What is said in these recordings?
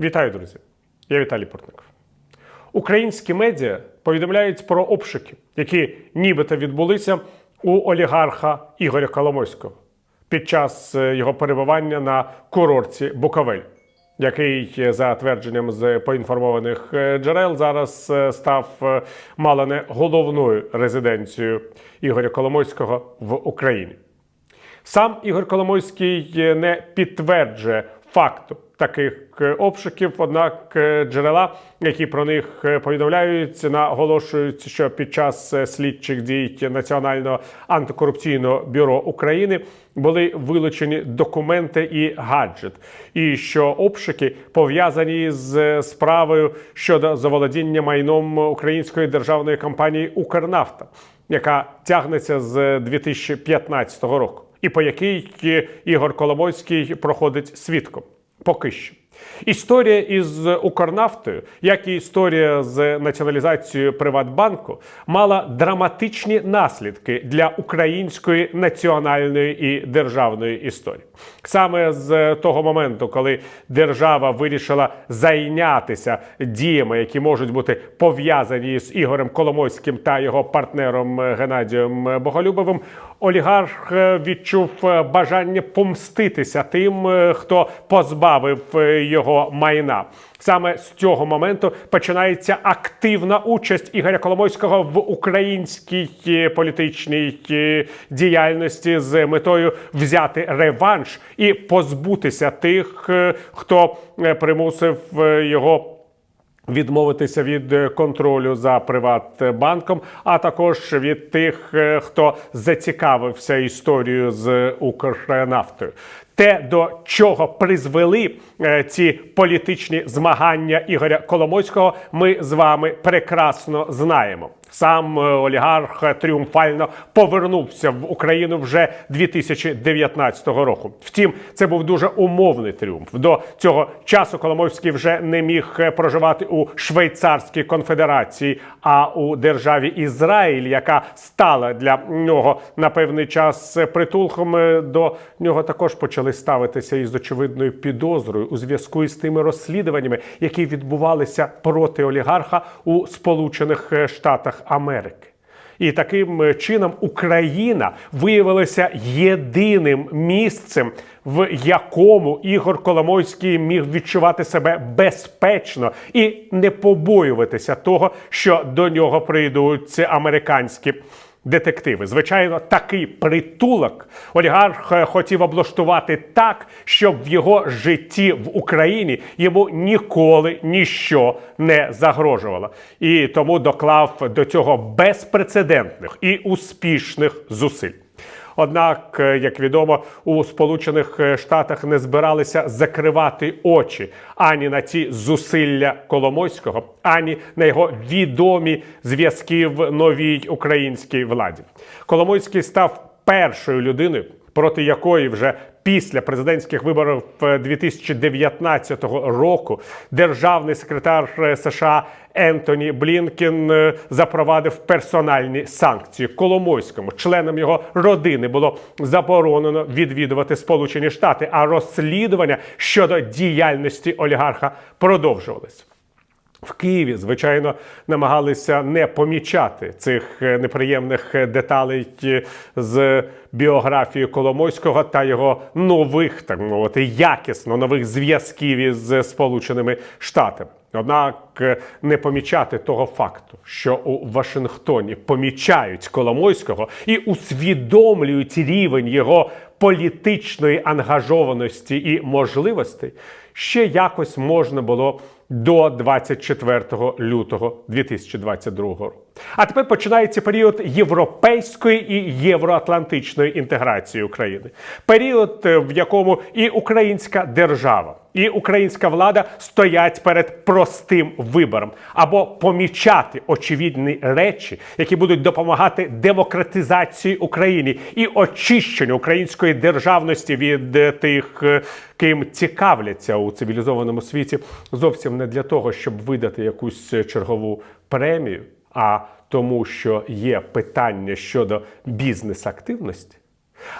Вітаю, друзі! Я Віталій Портников. Українські медіа повідомляють про обшуки, які нібито відбулися у олігарха Ігоря Коломойського під час е, його перебування на курорті Буковель, який, е, за твердженням з поінформованих е, джерел, зараз став мало не головною резиденцією Ігоря Коломойського в Україні. Сам Ігор Коломойський не підтверджує факту. Таких е, обшуків, однак е, джерела, які про них е, повідомляють, наголошують, що під час слідчих дій Національного антикорупційного бюро України були вилучені документи і гаджет, і що обшуки пов'язані з справою щодо заволодіння майном української державної компанії Укрнафта, яка тягнеться з 2015 року і по якій е, Ігор Коломойський проходить свідком. Поки що. Історія із Укрнафтою, як і історія з націоналізацією Приватбанку, мала драматичні наслідки для української національної і державної історії. Саме з того моменту, коли держава вирішила зайнятися діями, які можуть бути пов'язані з Ігорем Коломойським та його партнером Геннадієм Боголюбовим, олігарх е, відчув е, бажання помститися тим, е, хто позбавив його майна. Саме з цього моменту починається активна участь Ігоря Коломойського в українській політичній діяльності з метою взяти реванш і позбутися тих, хто примусив його відмовитися від е, контролю за Приватбанком, а також від тих, е, хто зацікавився історією з Укрнафтою. Те, до чого призвели е, ці політичні змагання Ігоря Коломойського, ми з вами прекрасно знаємо. Сам е, олігарх тріумфально повернувся в Україну вже 2019 року. Втім, це був дуже умовний тріумф. До цього часу Коломойський вже не міг е, проживати у Швейцарській конфедерації, а у державі Ізраїль, яка стала для нього на певний час притулком. До нього також почали ставитися із очевидною підозрою у зв'язку із тими розслідуваннями, які відбувалися проти олігарха у Сполучених е, Штатах Америки. І таким е, чином Україна виявилася єдиним місцем, в якому Ігор Коломойський міг відчувати себе безпечно і не побоюватися того, що до нього прийдуть американські. Детективи, звичайно, такий притулок. Олігарх е, хотів облаштувати так, щоб в його житті в Україні йому ніколи ніщо не загрожувало, і тому доклав до цього безпрецедентних і успішних зусиль. Однак, е, як відомо, у Сполучених е, Штатах не збиралися закривати очі ані на ці зусилля Коломойського, ані на його відомі зв'язки в новій українській владі. Коломойський став першою людиною, проти якої вже після президентських виборів е, 2019 року державний секретар е, США Ентоні Блінкен е, запровадив персональні санкції Коломойському. Членам його родини було заборонено відвідувати Сполучені Штати, а розслідування щодо діяльності олігарха продовжувалися. В Києві, звичайно, намагалися не помічати цих е, неприємних е, деталей е, з біографії Коломойського та його нових, так мовити, якісно нових зв'язків із Сполученими Штатами. Однак не помічати того факту, що у Вашингтоні помічають Коломойського і усвідомлюють рівень його політичної ангажованості і можливостей, ще якось можна було до 24 лютого 2022 року. А тепер починається період європейської і євроатлантичної інтеграції України. Період, е, в якому і українська держава, і українська влада стоять перед простим вибором або помічати очевидні речі, які будуть допомагати демократизації України і очищенню української державності від е, тих, е, ким цікавляться у цивілізованому світі, зовсім не для того, щоб видати якусь чергову премію, а тому, що є питання щодо бізнес-активності.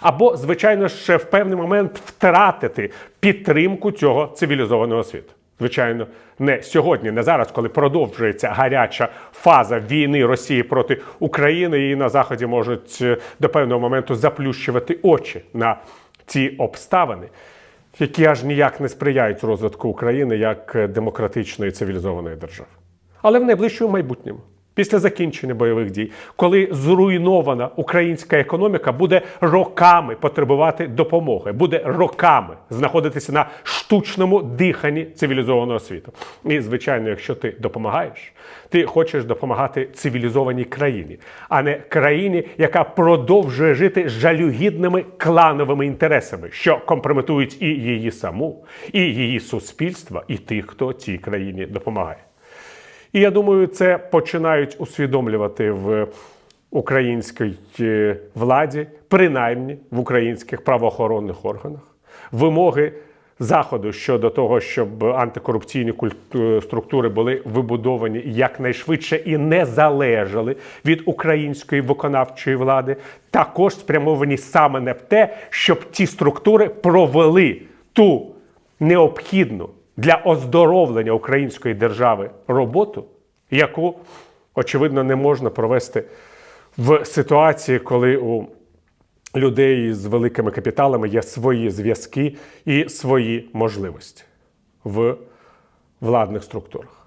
Або, звичайно ж, в певний момент втратити підтримку цього цивілізованого світу. Звичайно, не сьогодні, не зараз, коли продовжується гаряча фаза війни Росії проти України, і на Заході можуть е, до певного моменту заплющувати очі на ці обставини, які аж ніяк не сприяють розвитку України як е, демократичної цивілізованої держави. Але в найближчому майбутньому, після закінчення бойових дій, коли зруйнована українська економіка буде роками потребувати допомоги, буде роками знаходитися на штучному диханні цивілізованого світу. І, звичайно, якщо ти допомагаєш, ти хочеш допомагати цивілізованій країні, а не країні, яка продовжує жити жалюгідними клановими інтересами, що компрометують і її саму, і її суспільство, і тих, хто цій країні допомагає. І я думаю, це починають усвідомлювати в українській е, владі, принаймні в українських правоохоронних органах, вимоги заходу щодо того, щоб антикорупційні е, структури були вибудовані якнайшвидше і не залежали від української виконавчої влади, також спрямовані саме на те, щоб ті структури провели ту необхідну для оздоровлення української держави роботу, яку, очевидно, не можна провести в ситуації, коли у людей з великими капіталами є свої зв'язки і свої можливості в владних структурах.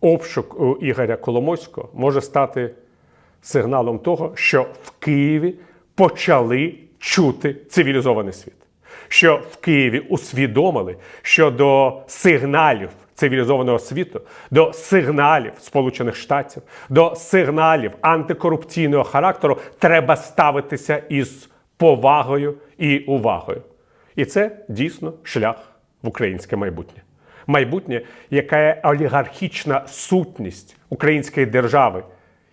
Обшук Ігоря Коломойського може стати сигналом того, що в Києві почали чути цивілізований світ. Що в Києві усвідомили, що до сигналів цивілізованого світу, до сигналів Сполучених Штатів, до сигналів антикорупційного характеру треба ставитися із повагою і увагою. І це дійсно шлях в українське майбутнє. Майбутнє, яке олігархічна сутність української держави,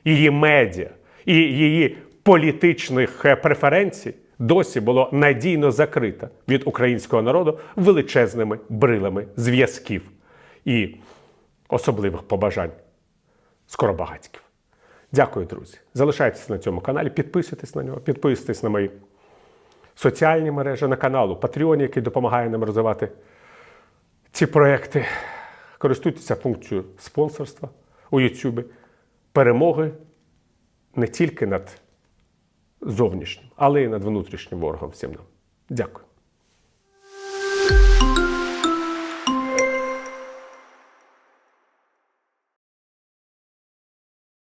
її медіа і її політичних е, преференцій досі було надійно закрито від українського народу величезними брилами зв'язків і особливих побажань скоробагатьків. Дякую, друзі. Залишайтеся на цьому каналі, підписуйтесь на нього, підписуйтесь на мої соціальні мережі, на каналу Patreon, який допомагає нам розвивати ці проекти. Користуйтеся функцією спонсорства у YouTube. Перемоги не тільки над зовнішнім, але й над внутрішнім ворогом всім нам. Дякую.